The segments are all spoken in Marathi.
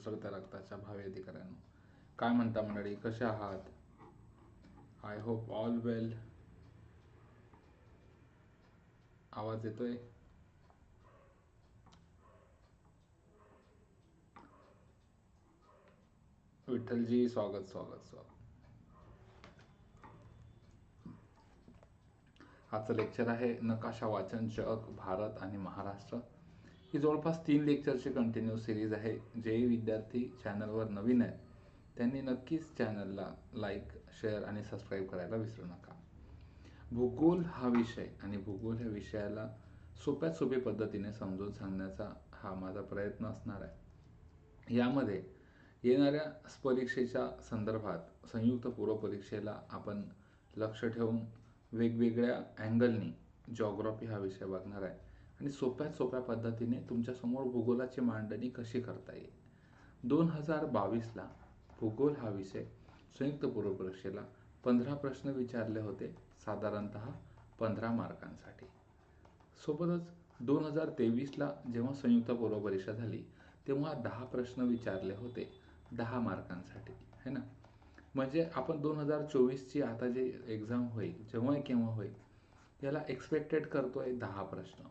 सुसरत्या रक्ताच्या भावी अधिकाऱ्यांनो. काय म्हणता मंडळी? कसे आहात? आय होप ऑल वेल आवाज येतोय? विठ्ठलजी स्वागत स्वागत स्वागत. आजचं लेक्चर आहे नकाशा वाचन जग भारत आणि महाराष्ट्र. ही जवळपास तीन लेक्चरची कंटिन्यू सिरीज आहे. जे विद्यार्थी चॅनलवर नवीन आहेत त्यांनी नक्कीच चॅनलला लाईक शेअर आणि सबस्क्राईब करायला विसरू नका. भूगोल हा विषय आणि भूगोल ह्या विषयाला सोप्यात सोपी पद्धतीने समजून सांगण्याचा हा माझा प्रयत्न असणार आहे. यामध्ये येणाऱ्या परीक्षेच्या संदर्भात संयुक्त पूर्व परीक्षेला आपण लक्ष ठेवून वेगवेगळ्या अँगलनी जॉग्रॉफी हा विषय बघणार आहे. आणि सोप्यात सोप्या पद्धतीने तुमच्यासमोर भूगोलाची मांडणी कशी करता येईल? दोन हजार बावीसला भूगोल हा विषय संयुक्त पूर्व परीक्षेला पंधरा प्रश्न विचारले होते साधारणत पंधरा मार्कांसाठी. सोबतच दोन हजार तेवीसला जेव्हा संयुक्त पूर्व परीक्षा झाली तेव्हा दहा प्रश्न विचारले होते दहा मार्कांसाठी है ना? म्हणजे आपण दोन हजार चोवीसची आता जे एक्झाम होईल जेव्हा केव्हा होईल याला एक्सपेक्टेड करतोय दहा प्रश्न.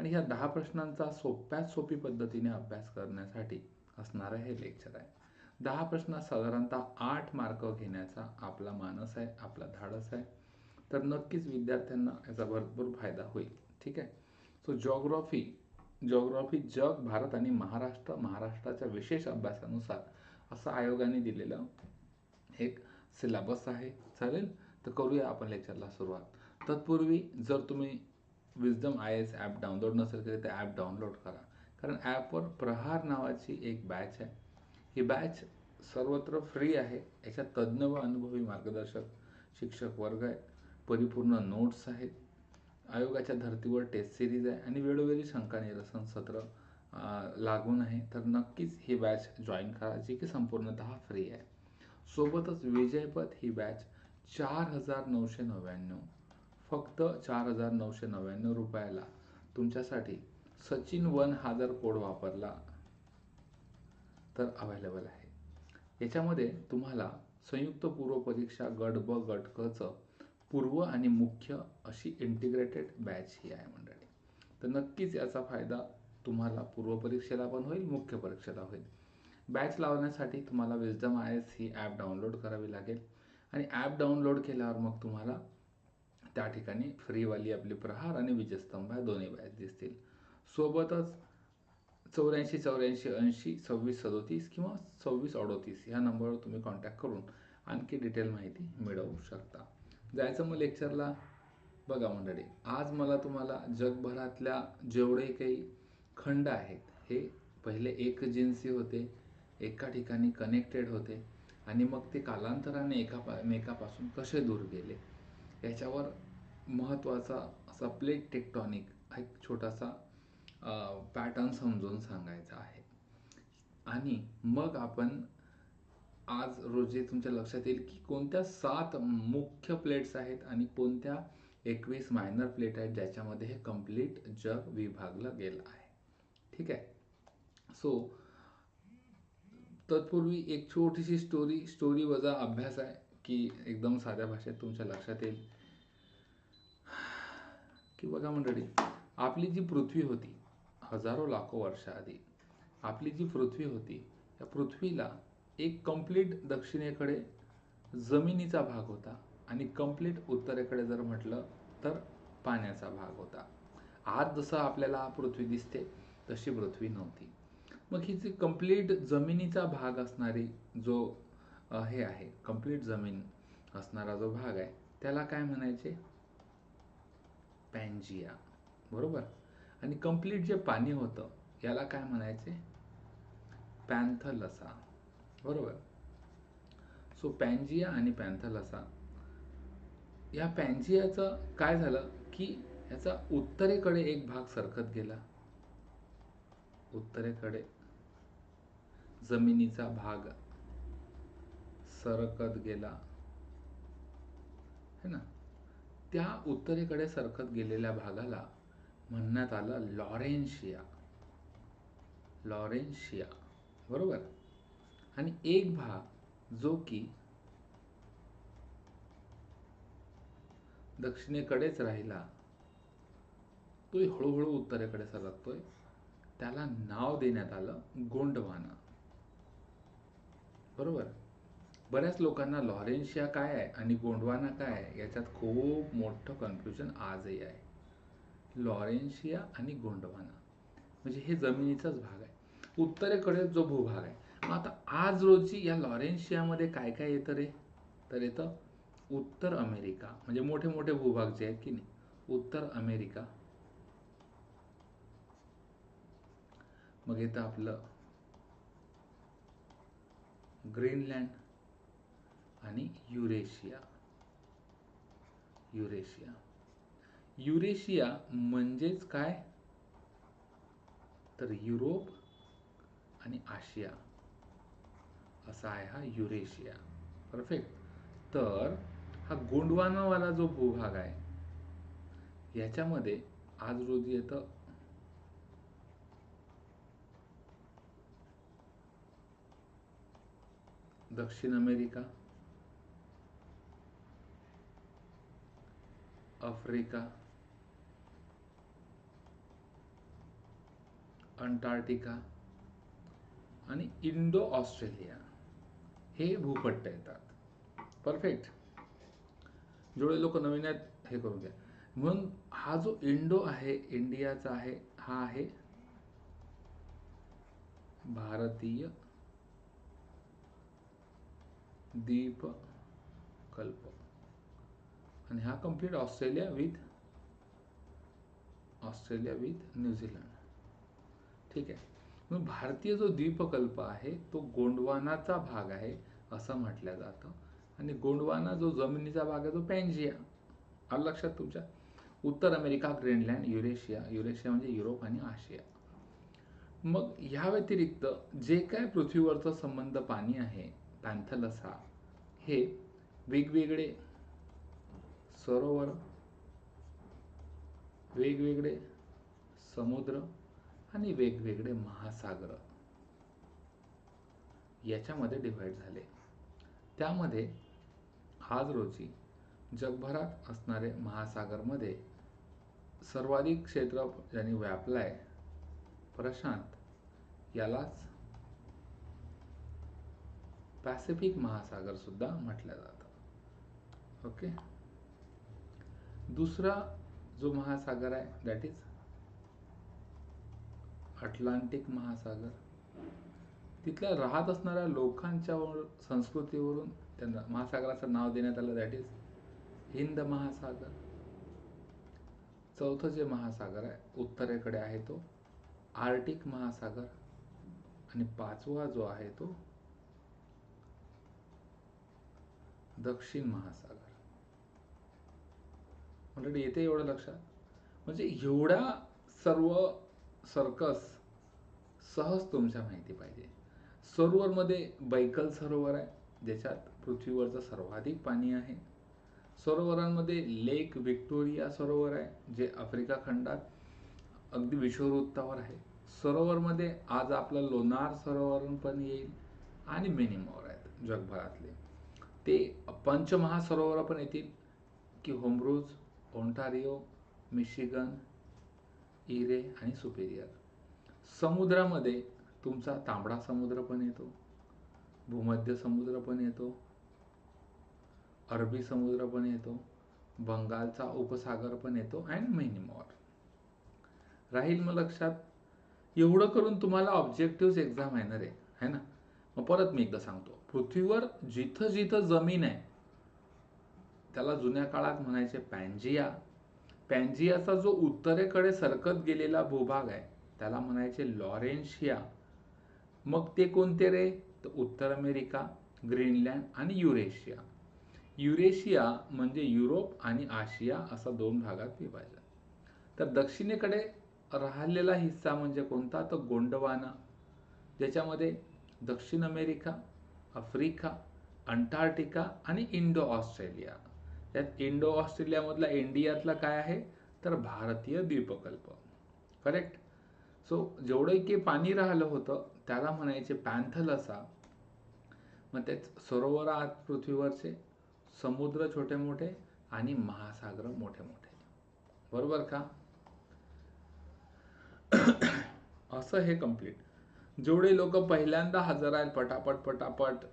आणि ह्या दहा प्रश्नांचा सोप्यात सोपी पद्धतीने अभ्यास करण्यासाठी असणारं हे लेक्चर आहे. दहा प्रश्न साधारणतः आठ मार्क घेण्याचा आपला मानस आहे आपला धाडस आहे. तर नक्कीच विद्यार्थ्यांना याचा भरपूर फायदा होईल. ठीक आहे? सो जॉग्रॉफी जॉग्रॉफी जग भारत आणि महाराष्ट्र महाराष्ट्राच्या विशेष अभ्यासानुसार असं आयोगाने दिलेलं एक सिलेबस आहे. चालेल? तर करूया आपण लेक्चरला सुरुवात. तत्पूर्वी जर तुम्ही wisdom I S app download नसेल तरी तर ॲप डाउनलोड करा. कारण ॲपवर प्रहार नावाची एक बॅच आहे. ही बॅच सर्वत्र फ्री आहे. याच्यात तज्ज्ञ व अनुभवी मार्गदर्शक शिक्षक वर्ग आहेत परिपूर्ण नोट्स आहेत. आयोगाच्या धर्तीवर टेस्ट सिरीज आहे. आणि वेळोवेळी शंका निरसन सत्र लागून आहे. तर नक्कीच ही बॅच जॉईन करा जी की संपूर्णतः फ्री आहे. सोबतच विजयपथ ही बॅच चार हजार नऊशे नव्याण्णव. फक्त चार हजार नऊशे नव्याण्णव रुपयाला तुमच्यासाठी सचिन वन हा जर कोड वापरला तर अवेलेबल आहे. याच्यामध्ये तुम्हाला संयुक्त पूर्व परीक्षा गट ब गट कचं पूर्व आणि मुख्य अशी इंटिग्रेटेड बॅच ही आहे मंडळी. तर नक्कीच याचा फायदा तुम्हाला पूर्व परीक्षेला पण होईल मुख्य परीक्षेला होईल. बॅच लावण्यासाठी तुम्हाला विजडम आय एस ही ॲप डाउनलोड करावी लागेल. आणि ॲप डाउनलोड केल्यावर मग तुम्हाला त्या ठिकाणी फ्रीवाली आपली प्रहार आणि विजयस्तंभ ह्या दोन्ही बॅच दिसतील. सोबतच चौऱ्याऐंशी चौऱ्याऐंशी ऐंशी सव्वीस सदोतीस किंवा सव्वीस अडोतीस ह्या नंबरवर तुम्ही कॉन्टॅक्ट करून आणखी डिटेल माहिती मिळवू शकता. जायचं मग लेक्चरला बघा मंडळी आज मला तुम्हाला जगभरातल्या जेवढे काही खंड आहेत हे पहिले एक जिन्सी होते एका ठिकाणी कनेक्टेड होते आणि मग ते कालांतराने एका एकापासून कसे दूर गेले? याच्यावर महत्त्वाचा असा प्लेट टेक्टॉनिक हा एक छोटासा पॅटर्न समजून सांगायचा आहे. आणि मग आपण आज रोजी तुमच्या लक्षात येईल की कोणत्या सात मुख्य प्लेट्स आहेत आणि कोणत्या एकवीस मायनर प्लेट आहेत ज्याच्यामध्ये हे कंप्लीट जग विभागलं गेलं आहे. ठीक आहे? सो तत्पूर्वी एक छोटीशी स्टोरी स्टोरी वजा अभ्यास आहे. की एकदम साध्या भाषेत तुमच्या लक्षात येईल. की बघा मंडळी आपली जी पृथ्वी होती हजारो लाखो वर्षाआधी आपली जी पृथ्वी होती त्या पृथ्वीला एक कंप्लीट दक्षिणेकडे जमिनीचा भाग होता आणि कंप्लीट उत्तरेकडे जर म्हटलं तर पाण्याचा भाग होता. आज जसं आपल्याला पृथ्वी दिसते तशी पृथ्वी नव्हती. मग ही जी कंप्लीट जमिनीचा भाग असणारी जो हे आहे. कंप्लीट जमीन असणारा जो भाग आहे त्याला काय म्हणायचे? पॅन्जिया बरोबर? आणि कंप्लीट जे पाणी होतं याला काय म्हणायचे? पॅन्थलसा बरोबर? सो पॅन्जिया आणि पॅन्थलसा या पॅन्जियाचं काय झालं? की याचा उत्तरेकडे एक भाग सरकत गेला. उत्तरेकडे जमिनीचा भाग सरकत गेला. है ना? त्या उत्तरेकडे सरकत गेलेल्या भागाला म्हणण्यात आलं लॉरेन्शिया. लॉरेन्शिया. बरोबर? आणि एक भाग जो की दक्षिणेकडेच राहिला तो हळूहळू उत्तरेकडे सरकतोय. त्याला नाव देण्यात आलं गोंडवाना. बरोबर? बऱ्याच लोकांना लॉरेन्शिया काय आहे आणि गोंडवाना काय आहे याच्यात खूप मोठं कन्फ्युजन आजही आहे. लॉरेन्शिया आणि गोंडवाना. म्हणजे हे जमिनीचाच भाग आहे. उत्तरेकडे जो भूभाग आहे. मग आता आज रोजी या लॉरेन्शियामध्ये काय काय येतं रे? तर येतं उत्तर अमेरिका. म्हणजे मोठे मोठे भूभाग जे आहेत की नाही. उत्तर अमेरिका. मग येतं आपलं ग्रीनलँड. आणि युरेशिया. युरेशिया. युरेशिया म्हणजेच काय? तर युरोप आणि आशिया. असा आहे हा युरेशिया. परफेक्ट तर हा गोंडवानावाला जो भूभाग आहे याच्यामध्ये आज रोजी येतं दक्षिण अमेरिका. आफ्रिका अंटार्क्टिका आणि इंडो ऑस्ट्रेलिया हे भूपट्ट येतात. परफेक्ट जेवढे लोक नवीन आहेत हे करून घ्या. म्हणून हा जो इंडो आहे इंडियाचा आहे हा आहे भारतीय द्वीपकल्प आणि हा complete Australia with Australia with New Zealand ठीक आहे? मग भारतीय जो द्वीपकल्प आहे तो गोंडवानाचा भाग आहे असं म्हटलं जातं. आणि गोंडवाना जो जमिनीचा भाग आहे तो पॅन्जिया आलं लक्षात तुमच्या? उत्तर अमेरिका ग्रीनलँड युरेशिया युरेशिया म्हणजे युरोप आणि आशिया. मग ह्या व्यतिरिक्त जे काय पृथ्वीवरचं संबंध पाणी आहे पॅन्थलस हा हे वेगवेगळे सरोवर वेगवेगळे समुद्र आणि वेगवेगळे महासागर. याच्यामध्ये डिव्हाइड झाले. त्यामध्ये आज रोजी जगभरात असणारे महासागरमध्ये सर्वाधिक क्षेत्र ज्यांनी व्यापलाय प्रशांत यालाच पॅसिफिक महासागर सुद्धा म्हटलं जातं. ओके दुसरा जो महासागर आहे दॅट इज अटलांटिक महासागर. तिथल्या राहत असणाऱ्या लोकांच्या संस्कृतीवरून त्यांना महासागराचं नाव देण्यात आलं दॅट इज हिंद महासागर. चौथं जे महासागर आहे उत्तरेकडे आहे तो आर्टिक महासागर. आणि पाचवा जो आहे तो दक्षिण महासागर. ऑलरेडी येते एवढं लक्षात. म्हणजे एवढा सर्व सर्कस सहज तुमच्या माहिती पाहिजे. सरोवरमध्ये बैकल सरोवर आहे ज्याच्यात पृथ्वीवरचं सर्वाधिक पाणी आहे. सरोवरांमध्ये लेक व्हिक्टोरिया सरोवर आहे जे आफ्रिका खंडात अगदी विश्ववृत्तावर आहे. सरोवरमध्ये आज आपलं लोणार सरोवर पण येईल आणि मेनी आहेत जगभरातले. ते पंचमहासरोवर पण येतील की होमरूज ओंटारिओ मिशिगन इरे आणि सुपेरियर. समुद्रामध्ये तुमचा तांबडा समुद्र पण येतो भूमध्य समुद्र पण येतो अरबी समुद्र पण येतो बंगालचा उपसागर पण येतो अँड मेनी मॉर राहील मग लक्षात एवढं करून तुम्हाला ऑब्जेक्टिव्ह एक्झाम येणार आहे है ना? मग परत मी एकदा सांगतो पृथ्वीवर जिथं जिथं जमीन आहे त्याला जुन्या काळात म्हणायचे पॅन्जिया. पॅन्जियाचा जो उत्तरेकडे सरकत गेलेला भूभाग आहे त्याला म्हणायचे लॉरेन्शिया. मग ते कोणते रे? तर उत्तर अमेरिका ग्रीनलँड आणि युरेशिया. युरेशिया म्हणजे युरोप आणि आशिया असा दोन भागात विभाजन. तर दक्षिणेकडे राहिलेला हिस्सा म्हणजे कोणता? तर गोंडवाना. ज्याच्यामध्ये दक्षिण अमेरिका आफ्रिका अंटार्क्टिका आणि इंडो ऑस्ट्रेलिया त्यात इंडो ऑस्ट्रेलियामधला इंडियातला काय आहे? तर भारतीय द्वीपकल्प. करेक्ट सो जेवढं की पाणी राहिलं होतं त्याला म्हणायचे पॅन्थल असा मग तेच सरोवर आत पृथ्वीवरचे समुद्र छोटे मोठे आणि महासागर मोठे मोठे बरोबर का? असं हे कंप्लीट जेवढे लोक पहिल्यांदा हजर आहेत पटापट पटापट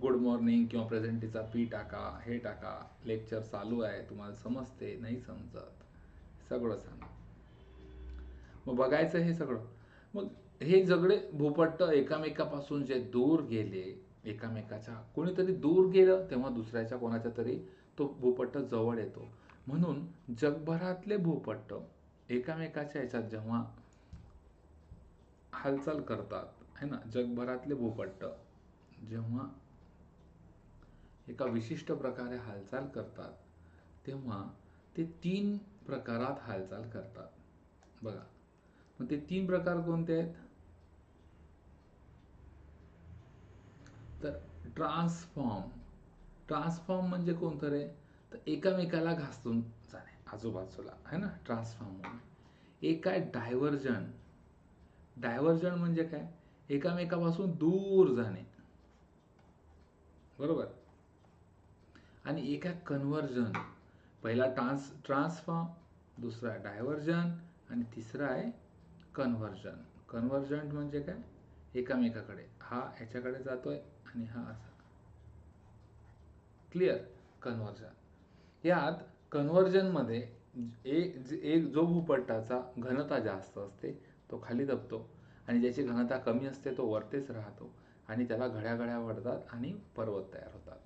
गुड मॉर्निंग किंवा प्रेझेंटीचा पी टाका हे टाका लेक्चर चालू आहे तुम्हाला समजते नाही समजत सगळं सांगा. मग बघायचं हे सगळं. मग हे सगळे भूपट्ट एकामेकापासून जे दूर गेले एकामेकाच्या कोणीतरी दूर गेलं तेव्हा दुसऱ्याच्या कोणाच्या तरी तो भूपट्ट जवळ येतो. म्हणून जगभरातले भूपट्ट एकामेकाच्या याच्यात जेव्हा हालचाल करतात है ना? जगभरातले भूपट्ट जेव्हा एका विशिष्ट प्रकारे हालचाल करतात तेव्हा ते तीन प्रकारात हालचाल करतात. बघा. मग ते तीन प्रकार कोणते आहेत? तर ट्रान्सफॉर्म. ट्रान्सफॉर्म म्हणजे कोणतं रे? तर एकामेकाला घासून जाणे आजूबाजूला. है ना? ट्रान्सफॉर्म होणे एक आहे डायव्हर्जन. डायव्हर्जन म्हणजे काय? एकामेकापासून दूर जाणे. बरोबर? आणि एक आहे कन्व्हर्जन पहिला ट्रान्स ट्रान्सफॉर्म दुसरा डायव्हर्जन आणि तिसरा आहे कन्व्हर्जन कन्व्हर्जंट म्हणजे काय? एकामेकाकडे. हा ह्याच्याकडे जातोय आणि हा असा. क्लिअर कन्व्हर्जन यात कन्व्हर्जनमध्ये एक एक जो भूपट्टाचा घनता जास्त असते तो खाली दबतो. आणि ज्याची घनता कमी असते तो वरतेच राहतो. आणि त्याला घड्या घड्या वाढतात आणि पर्वत तयार होतात.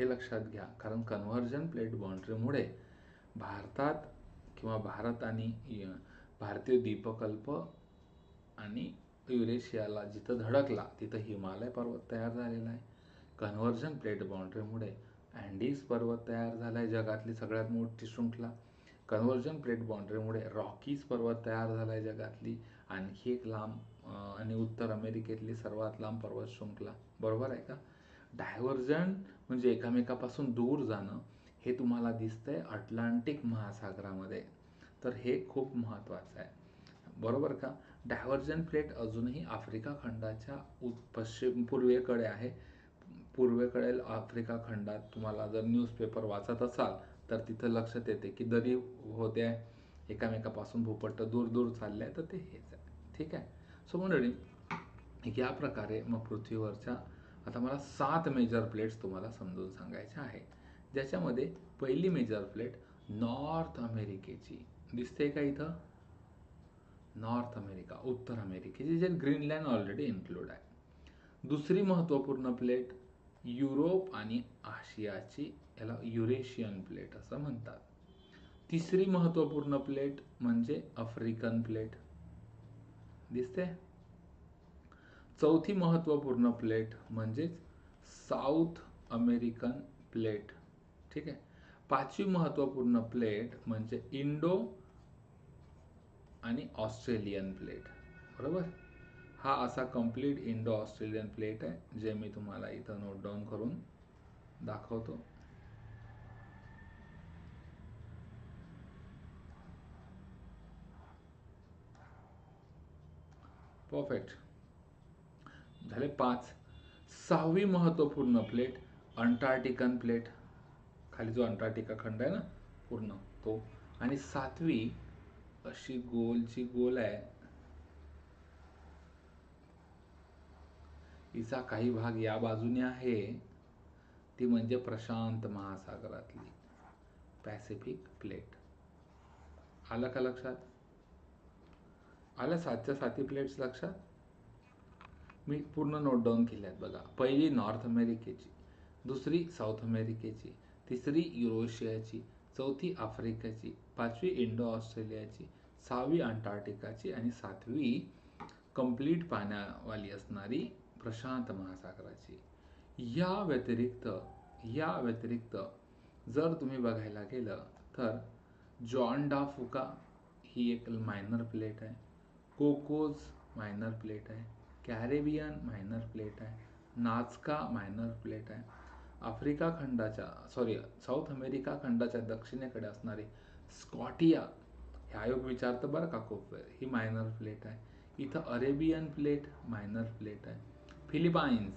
हे लक्षात घ्या. कारण कन्व्हर्जन प्लेट बाउंड्रीमुळे भारतात किंवा भारत आणि भारतीय द्वीपकल्प आणि युरेशियाला जिथं धडकला तिथं हिमालय पर्वत तयार झालेला आहे. कन्व्हर्जन प्लेट बाउंड्रीमुळे अँडीज पर्वत तयार झाला आहे जगातली सगळ्यात मोठी शृंखला. कन्व्हर्जन प्लेट बाउंड्रीमुळे रॉकीज पर्वत तयार झाला आहे जगातली. आणखी एक लांब आणि उत्तर अमेरिकेतली सर्वात लांब पर्वत शृंखला. बरोबर आहे का? डायव्हर्जन म्हणजे एकामेकापासून दूर जाणं हे तुम्हाला दिसतंय अटलांटिक महासागरामध्ये. तर हे खूप महत्त्वाचं आहे. बरोबर का? डायव्हर्जन प्लेट अजूनही आफ्रिका खंडाच्या पश्चिम पूर्वेकडे आहे. पूर्वेकडे आफ्रिका खंडात तुम्हाला जर न्यूजपेपर वाचत असाल तर तिथं लक्षात येते की दरी होते एकामेकापासून भूपट्ट दूर दूर चालले आहे तर ते हेच आहे. ठीक आहे? सो मंडळी या प्रकारे मग पृथ्वीवरच्या आता मला सात मेजर प्लेट्स तुम्हाला समजून सांगायच्या आहे ज्याच्यामध्ये पहिली मेजर प्लेट नॉर्थ अमेरिकेची दिसते का इथं? नॉर्थ अमेरिका उत्तर अमेरिकेची जे ग्रीनलँड ऑलरेडी इन्क्लूड आहे. दुसरी महत्त्वपूर्ण प्लेट युरोप आणि आशियाची याला युरेशियन प्लेट असं म्हणतात. तिसरी महत्त्वपूर्ण प्लेट म्हणजे आफ्रिकन प्लेट दिसते चौथी महत्त्वपूर्ण प्लेट म्हणजेच साऊथ अमेरिकन प्लेट. ठीक आहे? पाचवी महत्त्वपूर्ण प्लेट म्हणजे इंडो आणि ऑस्ट्रेलियन प्लेट. बरोबर? हा असा कंप्लीट इंडो ऑस्ट्रेलियन प्लेट आहे जे मी तुम्हाला इथं नोट डाऊन करून दाखवतो. परफेक्ट झाले पाच. सहावी महत्त्वपूर्ण प्लेट अंटार्क्टिकन प्लेट खाली जो अंटार्क्टिका खंड आहे ना पूर्ण तो. आणि सातवी अशी गोलची गोल आहे हिचा काही भाग या बाजूने आहे ती म्हणजे प्रशांत महासागरातली पॅसिफिक प्लेट आलं का लक्षात? आलं सातच्या साती प्लेट्स लक्षात? मी पूर्ण नोट डाऊन केल्यात बघा. पहिली नॉर्थ अमेरिकेची दुसरी साऊथ अमेरिकेची तिसरी युरोशियाची चौथी आफ्रिकेची पाचवी इंडो ऑस्ट्रेलियाची सहावी अंटार्क्टिकाची आणि सातवी कंप्लीट पाण्यावाली असणारी प्रशांत महासागराची. या व्यतिरिक्त या व्यतिरिक्त जर तुम्ही बघायला गेलं तर जॉन डा फुका ही एक मायनर प्लेट आहे. कोकोज मायनर प्लेट आहे. कॅरेबियन मायनर प्लेट आहे नाचका मायनर प्लेट आहे. आफ्रिका खंडाच्या सॉरी साऊथ अमेरिका खंडाच्या दक्षिणेकडे असणारी स्कॉटिया हे आयोग विचारतं बरं का खूप वेळ. ही मायनर प्लेट आहे. इथं अरेबियन प्लेट मायनर प्लेट आहे. फिलिपाईन्स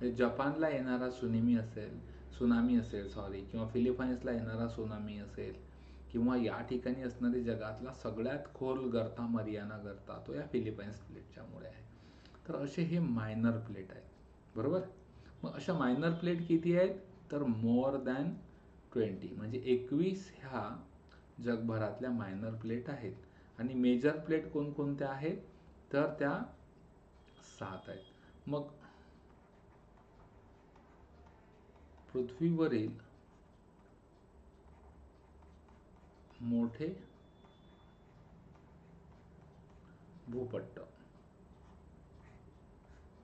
म्हणजे जपानला येणारा सुनामी असेल सुनामी असेल सॉरी किंवा फिलिपाईन्सला येणारा सुनामी असेल किंवा या ठिकाणी असणारी जगातला सगळ्यात खोल गर्ता मरियाना गर्ता तो या फिलिपाईन्स प्लेटच्यामुळे आहे. तर असे हे मायनर प्लेट आहेत. बरोबर? मग अशा मायनर प्लेट किती आहेत? तर मोर दॅन ट्वेंटी म्हणजे एकवीस ह्या जगभरातल्या मायनर प्लेट आहेत. आणि मेजर प्लेट कोणकोणत्या आहेत? तर त्या सात आहेत. मग पृथ्वीवरील मोठे भूपट्ट.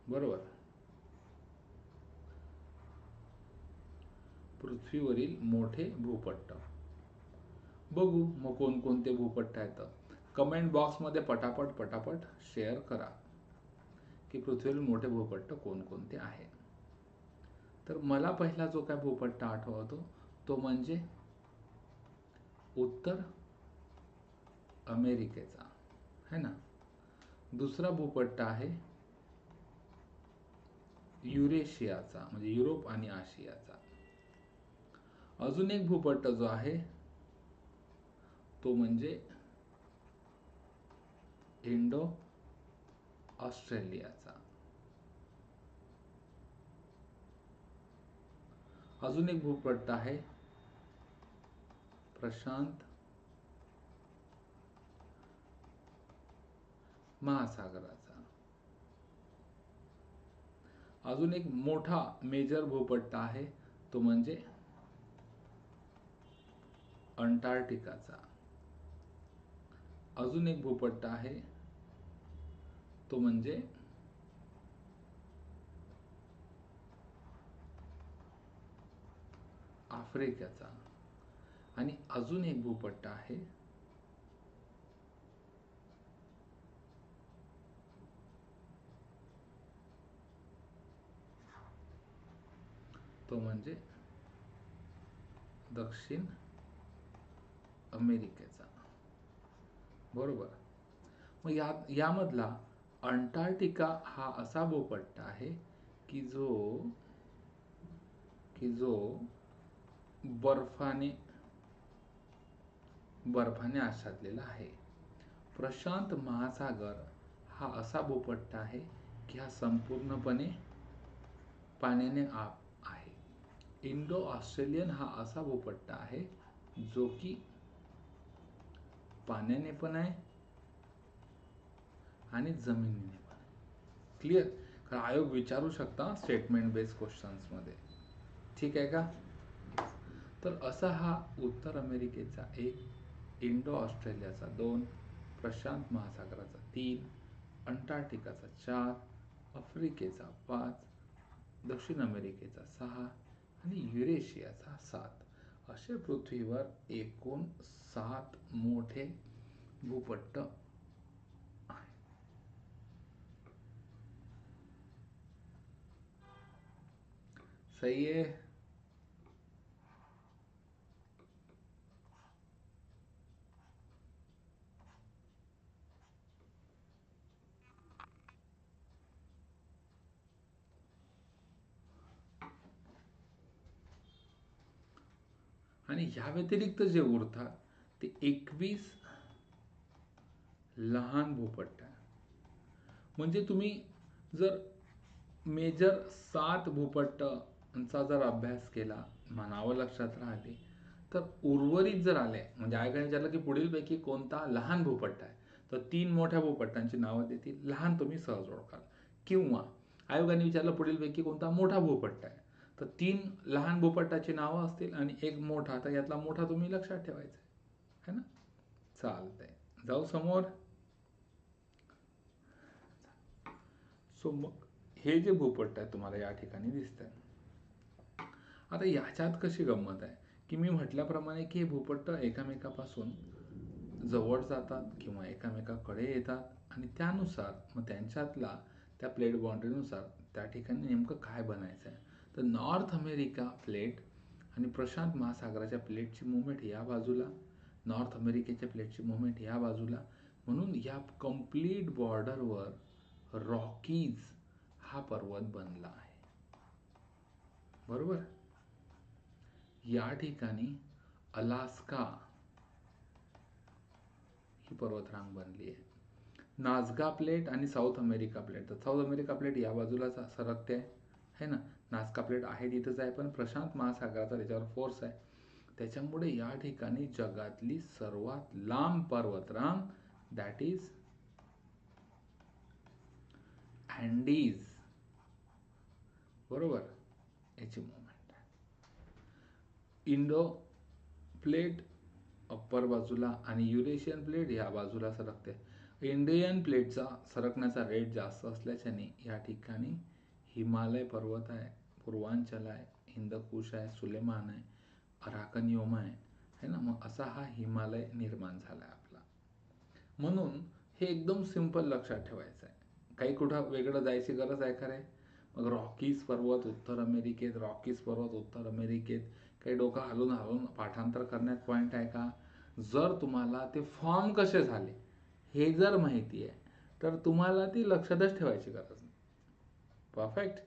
बरोबर. पृथ्वीवरील मोठे भूपट्ट. बघू मग कोणकोणते भूपट्ट आहेत. कमेंट बॉक्समध्ये पटापट पटापट शेअर करा की पृथ्वीवरील मोठे भूपट्ट कोणकोणते आहे. तर मला पहिला जो काय भूपट्ट आठवतो तो म्हणजे उत्तर अमेरिकेचा. है ना? दुसरा भूपट्ट आहे युरेशियाचा म्हणजे युरोप आणि आशियाचा. अजून एक भूपट्ट जो आहे तो म्हणजे इंडो ऑस्ट्रेलियाचा अजून एक भूपट्ट आहे प्रशांत महासागराचा. अजून एक मोठा मेजर भूपट्टा आहे तो म्हणजे अंटार्क्टिकाचा. अजून एक भूपट्टा आहे तो म्हणजे आफ्रिकेचा. आणि अजून एक भूपट्टा आहे तो म्हणजे दक्षिण अमेरिकेचा. बरोबर? मग या यामधला अंटार्क्टिका हा असा भूपट्ट आहे की जो की जो बर्फाने बर्फाने आच्छादलेला आहे. प्रशांत महासागर हा असा भूपट्ट आहे की हा संपूर्णपणे पाण्याने आप इंडो ऑस्ट्रेलियन हा असा भूपट्टा आहे जो की पाण्याने पण आहे आणि जमिनीने पण आहे. क्लिअर कारण आयोग विचारू शकता स्टेटमेंट बेस्ड क्वेश्चन्समध्ये ठीक आहे का? तर असा हा उत्तर अमेरिकेचा एक इंडो ऑस्ट्रेलियाचा दोन प्रशांत महासागराचा तीन अंटार्क्टिकाचा चार आफ्रिकेचा पाच दक्षिण अमेरिकेचा सहा आणि युरेशियाचा सात. असे पृथ्वीवर एकूण सात मोठे भूपट्ट सही आहे आणि ह्या व्यतिरिक्त जे उरतात ते एकवीस लहान भूपट्ट आहे म्हणजे तुम्ही जर मेजर सात भूपट्टचा जर अभ्यास केला म्हणावं लक्षात राहिले तर उर्वरित जर आले म्हणजे आयकडे विचारलं की पुढीलपैकी कोणता लहान भूपट्ट आहे तर तीन मोठ्या भूपट्टांची नावं देतील. लहान तुम्ही सहज ओळखाल किंवा आयोगाने विचारलं पुढीलपैकी कोणता मोठा भूपट्ट आहे. तर तीन लहान भूपट्टाची नावं असतील आणि एक मोठा. तर यातला मोठा तुम्ही लक्षात ठेवायचा आहे. ना? चालतंय. जाऊ समोर. सो मग हे जे भूपट्ट आहे तुम्हाला या ठिकाणी दिसत आहे आता याच्यात कशी गंमत आहे? की मी म्हटल्याप्रमाणे की हे भूपट्ट एकामेकापासून जवळ जातात किंवा एकामेकाकडे येतात आणि त्यानुसार मग त्यांच्यातला त्या प्लेट बाउंड्रीनुसार त्या ठिकाणी नेमकं काय बनायचं आहे? तर नॉर्थ अमेरिका प्लेट आणि प्रशांत महासागराच्या प्लेटची मुवमेंट या बाजूला नॉर्थ अमेरिकेच्या प्लेटची मुवमेंट या बाजूला. म्हणून या कंप्लीट बॉर्डरवर रॉकीज हा पर्वत बनला आहे. बरोबर? या ठिकाणी अलास्का ही पर्वतरांग बनली आहे. नाजगा प्लेट आणि साऊथ अमेरिका प्लेट. तर साऊथ अमेरिका प्लेट या बाजूला सरकते आहे ना? नाझका प्लेट आहे तिथंच आहे पण प्रशांत महासागराचा त्याच्यावर फोर्स आहे. त्याच्यामुळे या ठिकाणी जगातली सर्वात लांब पर्वतरांग दॅट इज अँडीज बरोबर? याची मुवमेंट आहे. इंडो प्लेट अप्पर बाजूला आणि युरेशियन प्लेट या बाजूला सरकते. इंडियन प्लेटचा सरकण्याचा रेट जास्त असल्याच्याने या ठिकाणी हिमालय पर्वत आहे पूर्वांचल आहे हिंदकुश आहे सुलेमान आहे अराकन योमा आहे है ना? मग असा हा हिमालय निर्माण झाला आहे आपला. म्हणून हे एकदम सिंपल लक्षात ठेवायचं आहे. काही कुठं वेगळं जायची गरज आहे खरे? मग रॉकीज पर्वत उत्तर अमेरिकेत रॉकीज पर्वत उत्तर अमेरिकेत. काही डोकं हलून हलून पाठांतर करण्यात पॉईंट आहे का? जर तुम्हाला ते फॉर्म कसे झाले हे जर माहिती आहे तर तुम्हाला ती लक्षातच ठेवायची गरज नाही. परफेक्ट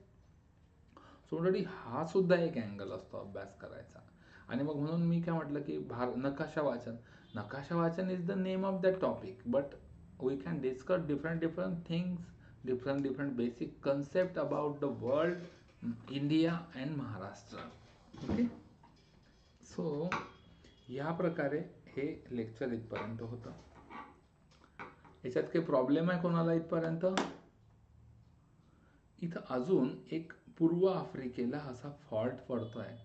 सो ऑलरेडी हा सुद्धा एक अँगल असतो अभ्यास करायचा. आणि मग म्हणून मी काय म्हटलं की भार नकाशा वाचन. नकाशा वाचन is the name of that topic but we can discuss different different things different different basic concept about the world India and Maharashtra okay so या प्रकारे हे लेक्चर इथपर्यंत होतं. याच्यात काही प्रॉब्लेम आहे कोणाला इथपर्यंत? इथं अजून एक पूर्व आफ्रिकेला असा फॉल्ट पडतोय.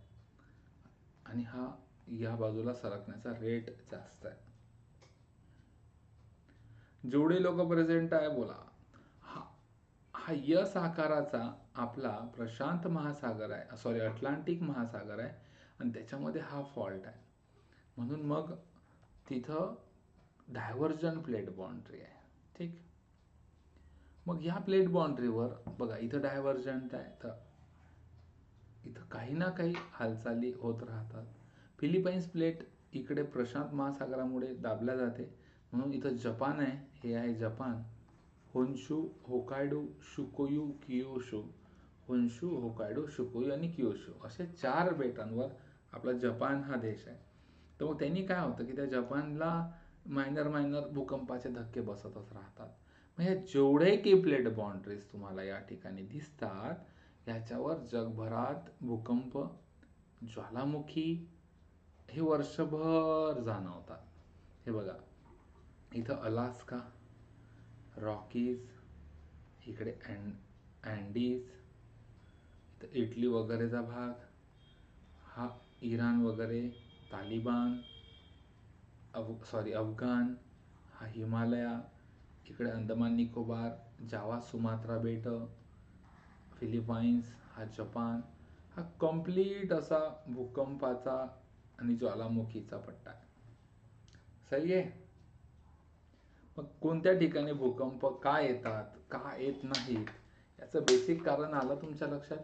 आणि हा या बाजूला सरकण्याचा रेट जास्त आहे. जेवढे लोक प्रेझेंट आहे बोला. हा हा यस आकाराचा आपला प्रशांत महासागर आहे सॉरी अटलांटिक महासागर आहे आणि त्याच्यामध्ये हा फॉल्ट आहे. म्हणून मग तिथं डायव्हर्जन प्लेट बाउंड्री आहे. ठीक? मग ह्या प्लेट बाउंड्रीवर बघा इथं डायव्हर्जंट आहे तर इथं काही ना काही हालचाली होत राहतात. फिलिपाईन्स प्लेट इकडे प्रशांत महासागरामुळे दाबल्या जाते. म्हणून इथं जपान आहे हे आहे जपान. होन्शू होकायडो शुकोयू कियोशू. होन्शू होकायडो शुकोयू आणि कियोशू असे चार बेटांवर आपला जपान हा देश आहे. तर मग त्यांनी काय होतं की त्या जपानला मायनर मायनर भूकंपाचे धक्के बसतच राहतात. मग जेवढे की प्लेट बाउंड्रीज तुम्हाला या ठिकाणी दिसतात याच्यावर जगभरात भूकंप ज्वालामुखी हे वर्षभर जाणवतात. हे बघा इथं अलास्का रॉकीज इकडे अँड अँडीज इथं इटली वगैरेचा भाग हा इराण वगैरे तालिबान अफ सॉरी अफगाण हा हिमालया इकडे अंदमान निकोबार जावा सुमात्रा बेट फिलिपाईन्स हा जपान हा कंप्लीट असा भूकंपाचा आणि ज्वालामुखीचा पट्टा आहे. सही आहे? मग कोणत्या ठिकाणी भूकंप का येतात का येत नाहीत याचं बेसिक कारण आलं तुमच्या लक्षात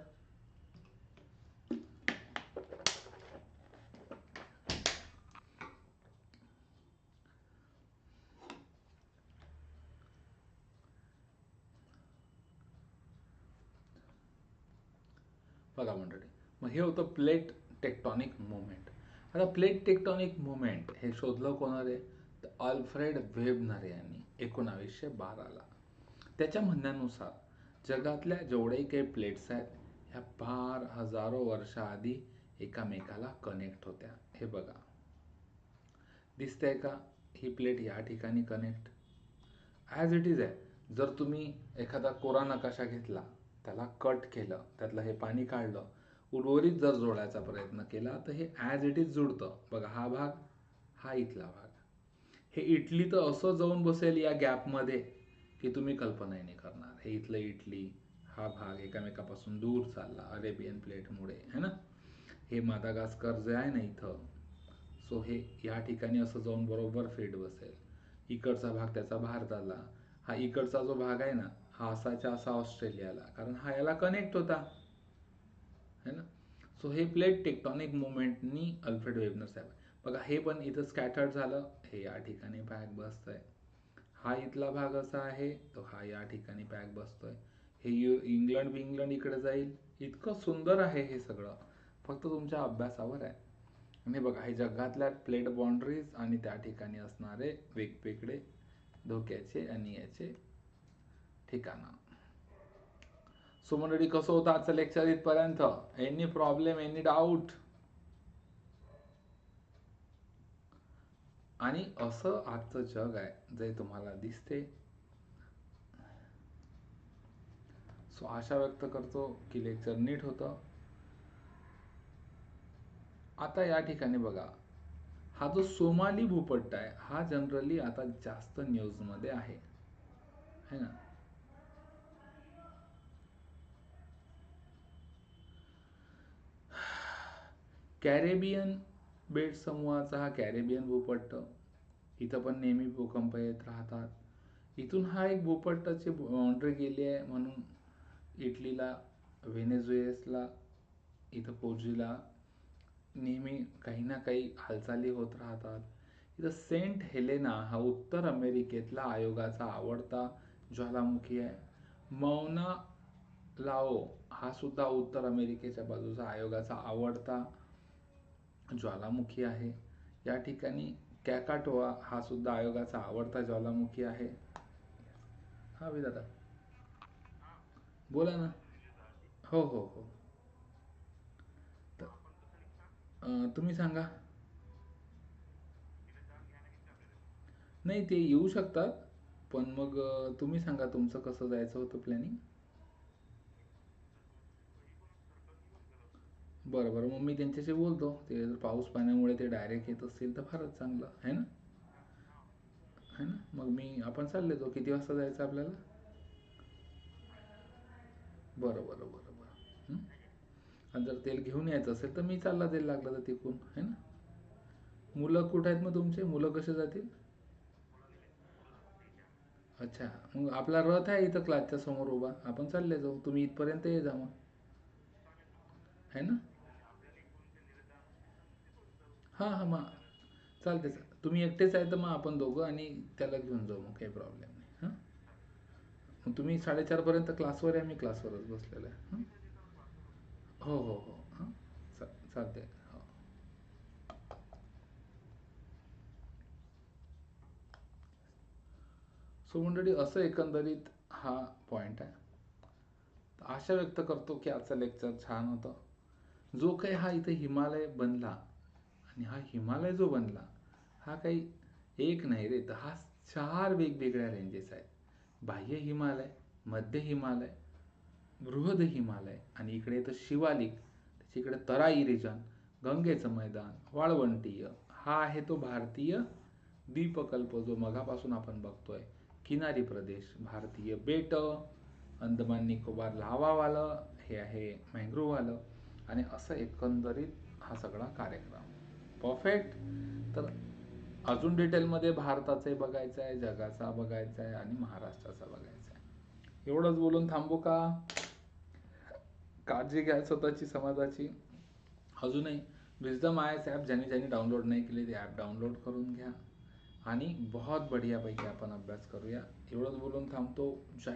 बघा मंडळी मग हे होतं प्लेट टेक्टॉनिक मुवमेंट आता प्लेट टेक्टॉनिक मुवमेंट हे शोधलं कोणारे तर अल्फ्रेड वेबनर यांनी एकोणावीसशे बाराला. त्याच्या म्हणण्यानुसार जगातल्या जेवढेही काही प्लेट्स आहेत ह्या फार हजारो वर्षाआधी एकामेकाला कनेक्ट होत्या. हे बघा. दिसतंय का? ही प्लेट या ठिकाणी कनेक्ट ॲज इट इज आहे. जर तुम्ही एखादा कोरा नकाशा घेतला त्याला कट केलं त्यातलं हे पाणी काढलं उर्वरित जर जोडायचा प्रयत्न केला तर हे ॲज इट इज जुळतं बघा हा भाग हा इथला भाग. हे इटली तर असं जाऊन बसेल या गॅपमध्ये की तुम्ही कल्पनाही नाही करणार. हे इथलं इटली हा भाग एकामेकापासून दूर चालला अरेबियन प्लेटमुळे है ना? हे मादागास्कर जे आहे ना इथं सो हे या ठिकाणी असं जाऊन बरोबर फिट बसेल. इकडचा भाग त्याचा भारताला हा इकडचा जो भाग आहे ना हा असाच्या असा ऑस्ट्रेलियाला कारण हा याला कनेक्ट होता. है ना? सो हे प्लेट टेक्टॉनिक मुवमेंटनी अल्फ्रेड वेबनर साहेब बघा हे पण इथं स्कॅटर्ड झालं. हे या ठिकाणी पॅक बसतंय. हा इथला भाग असा आहे. तो हा या ठिकाणी पॅक बसतोय. हे यु इंग्लंड इंग्लंड इकडे जाईल. इतकं सुंदर आहे हे सगळं. फक्त तुमच्या अभ्यासावर आहे. आणि बघा हे जगातल्या प्लेट बाउंड्रीज आणि त्या ठिकाणी असणारे वेगवेगळे धोक्याचे आणि याचे ठिकाणं. सो मंडळी कसं होतं आजचं लेक्चर इथपर्यंत? एनी प्रॉब्लेम एनी डाऊट आणि असं आजचं जग आहे जे तुम्हाला दिसते. सो आशा व्यक्त करतो की लेक्चर नीट होतं. आता या ठिकाणी बघा. हा जो सोमाली भूपट्ट आहे हा जनरली आता जास्त न्यूजमध्ये आहे. है ना? कॅरेबियन बेट समूहाचा हा कॅरेबियन भूपट्ट इथं पण नेहमी भूकंप येत राहतात. इथून हा एक भूपट्टाची बाउंड्री गेली आहे म्हणून इटलीला व्हेनेझुएसला इथं पोर्जीला नेहमी काही ना काही हालचाली होत राहतात. इथं सेंट हेलेना हा उत्तर अमेरिकेतला आयोगाचा आवडता ज्वालामुखी आहे. मौना लाओ हा सुद्धा उत्तर अमेरिकेच्या बाजूचा आयोगाचा आवडता ज्वालामुखी आहे. या ठिकाणी कॅकाटोआ हा सुद्धा आयोगाचा आवडता ज्वालामुखी आहे. हा दादा बोला ना. हो हो हो. तुम्ही सांगा. नाही ते येऊ शकतात पण मग तुम्ही सांगा तुमचं कसं जायचं होतं प्लॅनिंग बरं बरं मग मी त्यांच्याशी बोलतो. ते जर पाऊस पाण्यामुळे ते डायरेक्ट येत असतील तर फारच चांगलं. आहे ना? है ना? मग मी आपण चालले तो किती वाजता जायचं आपल्याला? बरं बरं बरं बरं. आणि जर तेल घेऊन यायचं असेल तर मी चालला तेल लागलं तर तिकून. है ना? मुलं कुठं आहेत मग तुमचे? मुलं कसे जातील? अच्छा. मग आपला रथ आहे इथं क्लासच्या समोर उभा. आपण चालले जाऊ. तुम्ही इथपर्यंत ये जा मग. है ना? हां हां मग चालते चाल तुम्ही एकटेच आहे तर मग आपण दोघं आणि त्याला घेऊन जाऊ मग काही प्रॉब्लेम नाही हां? मग तुम्ही साडेचारपर्यंत क्लासवर आहे मी क्लासवरच बसलेलो आहे हो? हो हो हां चा चालते हो. सो मंडळी असं एकंदरीत हा पॉईंट आहे. तर आशा व्यक्त करतो की आजचं लेक्चर छान होतं. जो काही हा इथे हिमालय बनला आणि हा हिमालय जो बनला हा काही एक नाही रे तर हा चार वेगवेगळ्या रेंजेस आहेत. बाह्य हिमालय मध्य हिमालय बृहद हिमालय आणि इकडे येतं शिवालिक त्याच्या इकडे तराई रिजन गंगेचं मैदान वाळवंटीय हा आहे तो भारतीय द्वीपकल्प जो मगापासून आपण बघतोय. किनारी प्रदेश भारतीय बेट अंदमान निकोबार लावावालं हे आहे मँग्रोवालं आणि असं एकंदरीत हा सगळा कार्यक्रम. परफेक्ट तर अजून डिटेलमध्ये भारताचे बघायचं आहे जगाचा बघायचा आहे आणि महाराष्ट्राचा बघायचा आहे एवढंच बोलून थांबू का? काळजी घ्या स्वतःची समाजाची. अजूनही विजडम आय एस ॲप ज्यांनी ज्यांनी डाउनलोड नाही केले ते ॲप डाउनलोड करून घ्या. आणि बहुत बढियापैकी आपण अभ्यास करूया. एवढंच बोलून थांबतो. जय